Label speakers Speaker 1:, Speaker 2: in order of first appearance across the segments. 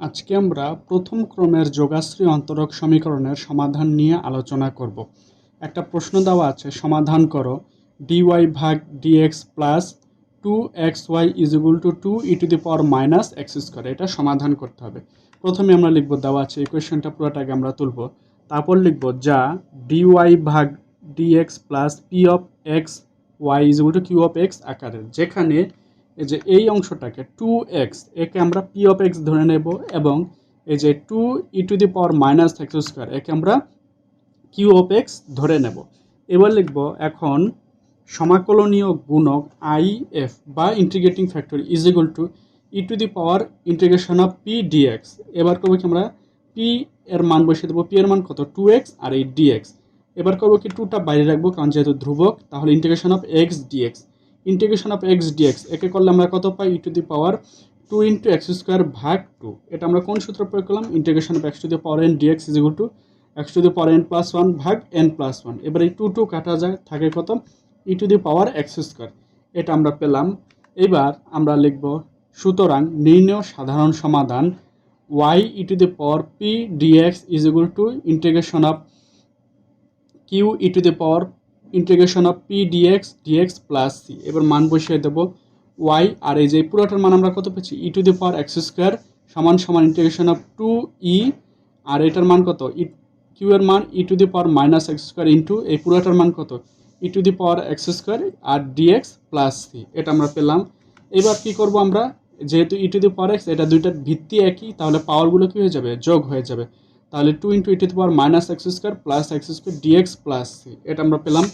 Speaker 1: আজকে আমরা প্রথম ক্রমের যোগাশ্রী অন্তরক সমীকরণের সমাধান নিয়ে আলোচনা করব। একটা প্রশ্ন দেওয়া আছে, সমাধান করো। ডিওয়াই ভাগ d x plus two x y is equal to two e to the power minus x square এটা সমাধান করতে হবে। প্রথমে আমরা লিখব, দেওয়া আছে এই কোয়েশ্চেনটা পুরোটাকে আমরা তুলব। তারপর লিখব, যা ডিওয়াই ভাগ d x plus P of x y is equal to Q of x আকারের। যেখানে এই যে এই অংশটাকে টু এক্স একে আমরা পি অফ এক্স ধরে নেব এবং এই যে two e to the power minus x square একে আমরা কিউ অফ এক্স ধরে নেব। এবার লিখব এখন সমাকলনীয় গুণক আই এফ বা integrating factor is equal to e to the power integration of P d x এবার করব কি আমরা পি এর মান বসিয়ে দেবো পি এর মান কত? টু এক্স আর এই ডিএক্স এবার করব কি টুটা বাইরে রাখব, কারণ যেহেতু ধ্রুবক, তাহলে integration of x d x integration of x d x একে করলে আমরা কত পাই? E to the power two into x square ভাগ টু এটা আমরা কোন সূত্র প্রয়োগ করলাম? Integration of x to the power n d x is equal to x to the power n plus one ভাগ এন প্লাস ওয়ান এবার এই টু টু কাটা যায়, থাকে কত? E to the power x square এটা আমরা পেলাম। এবার আমরা লিখব, সুতরাং নির্ণয় সাধারণ সমাধান y e to the power P d x is equal to integration of Q e to the power integration of P d x d x plus C এবার মান বসিয়ে দেবো ওয়াই আর এই যে পুরোটার মান আমরা কত পেয়েছি? E to the power x square সমান সমান ইন্টিগ্রেশন অফ টু ই আর এটার মান কত? ই কিউ এর মান e to the power minus x square into এই পুরোটার মান কত? E to the power x square R d x plus C এটা আমরা পেলাম। এবার কি করব আমরা? যেহেতু ই টু দি পাওয়ার এক্স এটা দুইটার ভিত্তি একই, তাহলে পাওয়ারগুলো কী হয়ে যাবে? যোগ হয়ে যাবে। তাহলে two into e to the power minus x square plus x square d x plus C এটা আমরা পেলাম।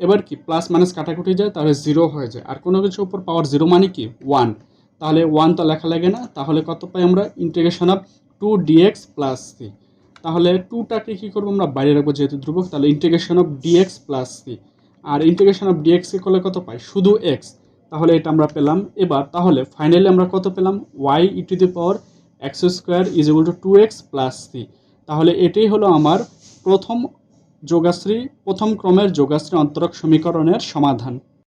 Speaker 1: এবার কি প্লাস মাইনাস কাটাকুটি যায়, তাহলে জিরো হয়ে যায়। আর কোনো কিছুর উপর পাওয়ার জিরো মানে কি? ওয়ান তাহলে ওয়ান তো লেখা লাগে না, তাহলে কত পাই আমরা? Integration of two d x plus C তাহলে টুটাকে কী করব আমরা? বাইরে রাখব যেহেতু ধ্রুবক, তাহলে integration of d x plus C R integration of ডিএক্সকে করলে কত পাই? শুধু এক্স তাহলে এটা আমরা পেলাম। এবার তাহলে ফাইনালি আমরা কত পেলাম? Y e to the power x square is equal to two x plus C তাহলে এটাই হলো আমার প্রথম যোগাশ্রী প্রথম ক্রমের যোগাশ্রী অন্তরক সমীকরণের সমাধান।